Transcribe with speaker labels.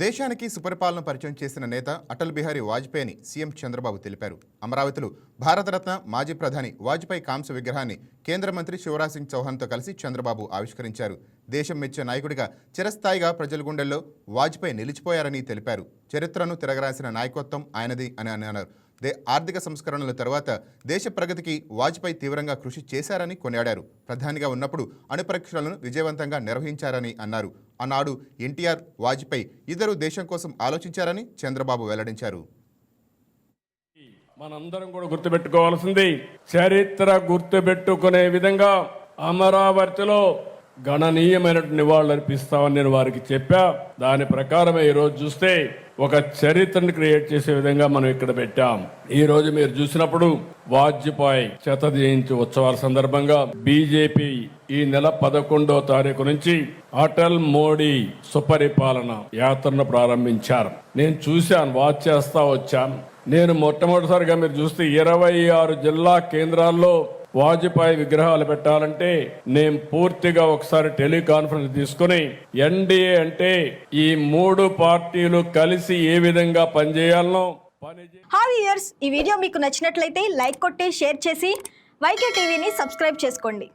Speaker 1: దేశానికి సుపరిపాలన పరిచయం చేసిన నేత అటల్ బిహారీ వాజ్పేయి అని సీఎం చంద్రబాబు తెలిపారు. అమరావతిలో భారతరత్న మాజీ ప్రధాని వాజ్పేయి కాంస్య విగ్రహాన్ని కేంద్ర మంత్రి శివరాజ్ సింగ్ చౌహాన్తో కలిసి చంద్రబాబు ఆవిష్కరించారు. దేశం మెచ్చే నాయకుడిగా చిరస్థాయిగా ప్రజల గుండెల్లో వాజ్పేయి నిలిచిపోయారని తెలిపారు. చరిత్రను తిరగరాసిన నాయకత్వం ఆయనది అని అన్నారు. దే ఆర్థిక సంస్కరణల తర్వాత దేశ ప్రగతికి వాజ్పేయి తీవ్రంగా కృషి చేశారని కొనియాడారు. ప్రధానిగా ఉన్నప్పుడు అణుపరీక్షలను విజయవంతంగా నిర్వహించారని అన్నారు. ఆనాడు ఎన్టీఆర్ వాజ్పేయి ఇద్దరు దేశం కోసం ఆలోచించారని చంద్రబాబు వెల్లడించారు.
Speaker 2: మనందరం కూడా గుర్తుపెట్టుకోవాల్సింది చరిత్ర గుర్తుపెట్టుకునే విధంగా అమరావతిలో గణనీయమైనటువంటి నివాళులు అర్పిస్తామని నేను వారికి చెప్పా. దాని ప్రకారమే ఈ రోజు చూస్తే ఒక చరిత్రను క్రియేట్ చేసే విధంగా మనం ఇక్కడ పెట్టాం. ఈ రోజు మీరు చూసినప్పుడు వాజ్పేయి చేత జయంతి ఉత్సవాల సందర్భంగా బీజేపీ ఈ నెల పదకొండో తారీఖు నుంచి అటల్ మోడీ సుపరిపాలన యాత్రను ప్రారంభించారు. నేను చూశాను వాచ్ చేస్తా వచ్చాను. నేను మొట్టమొదటిసారిగా మీరు చూస్తే ఇరవై ఆరు జిల్లా కేంద్రాల్లో వాజ్పేయి విగ్రహాలు పెట్టాలంటే నేను పూర్తిగా ఒకసారి టెలికాన్ఫరెన్స్ తీసుకుని ఎన్డీఏ అంటే ఈ మూడు పార్టీలు కలిసి ఏ విధంగా పనిచేయాలనో పని
Speaker 3: హాయ్ ఇయర్స్ ఈ వీడియో మీకు నచ్చినట్లయితే లైక్ కొట్టి షేర్ చేసి వైకే టీవీని సబ్స్క్రైబ్ చేసుకోండి.